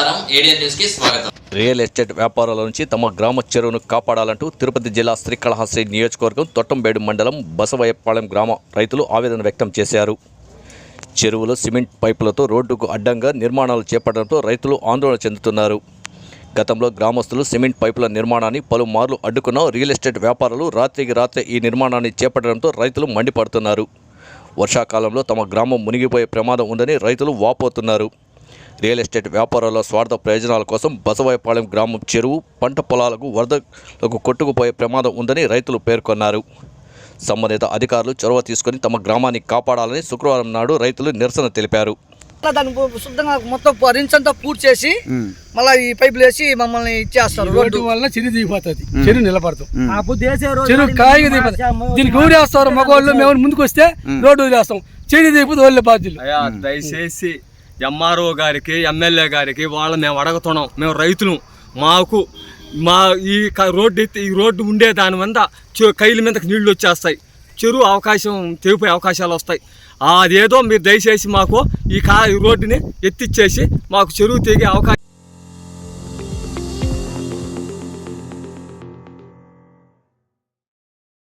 స్వాగతం. Real estate వ్యాపారాల నుంచి తమ గ్రామ చెరువును కాపాడాలంటూ తిరుపతి జిల్లా శ్రీకాళహస్తి నియోజకవర్గం తొట్టంబేడు మండలం బసవయ్యపాలెం గ్రామ రైతులు ఆవేదన వ్యక్తం చేశారు. చెరువులో సిమెంట్ పైపులతో రోడ్డుకు అడ్డంగా నిర్మాణాలు చేపట్టడంతో రైతులు ఆందోళన చెందుతున్నారు. గతంలో గ్రామస్తులు సిమెంట్ పైపుల నిర్మాణాన్ని పలుమార్లు అడ్డుకున్న రియల్ ఎస్టేట్ వ్యాపారులు రాత్రికి రాత్రే ఈ నిర్మాణాన్ని చేపట్టడంతో రైతులు మండిపడుతున్నారు. వర్షాకాలంలో తమ గ్రామం మునిగిపోయే ప్రమాదం ఉందని రైతులు వాపోతున్నారు. రియల్ ఎస్టేట్ వ్యాపారాల స్వార్థ ప్రయోజనాల కోసం బసవాయపాలెం గ్రామం చెరువు పంట పొలాలకు వరదలకు కొట్టుకుపోయే ప్రమాదం ఉందని రైతులు పేర్కొన్నారు. సంబంధిత అధికారులు చొరవ తీసుకుని తమ గ్రామాన్ని కాపాడాలని శుక్రవారం నాడు రైతులు నిరసన తెలిపారు. దాన్ని శుద్ధంగా మొత్తం పు- రించ్ అంతా పూర్తి చేసి మళ్ళీ ఈ పైపులు వేసి మమ్మల్ని ఇచ్చేస్తారు రోడ్డు. వల్ల చెరువు దిగిపోతుంది. చెరువు నిలబడతాం చెరువు చెరువు కాయగా దిగిపోతుంది. దీనికి ఊరేస్తారు మగవాళ్ళు మేము ముందుకు వస్తే రోడ్డు వదిలేస్తాం. చెరువు దిగిపోతే వాళ్ళే బాధ్యులు. అయ్యా దయచేసి ఎంఆర్ఓ గారికి ఎమ్మెల్యే గారికి వాళ్ళు మేము అడుగుతున్నాం. మేము రైతులు. మాకు మా ఈ క- రోడ్డు ఎత్తి ఈ రోడ్డు ఉండే దాని మీద చె- కైల మీదకి నీళ్ళు వచ్చేస్తాయి. చెరువు అవకాశం తెగిపోయే అవకాశాలు వస్తాయి. అదేదో మీరు దయచేసి మాకు ఈ కా ఈ రోడ్డుని ఎత్తిచ్చేసి మాకు చెరువు తెగే అవకాశం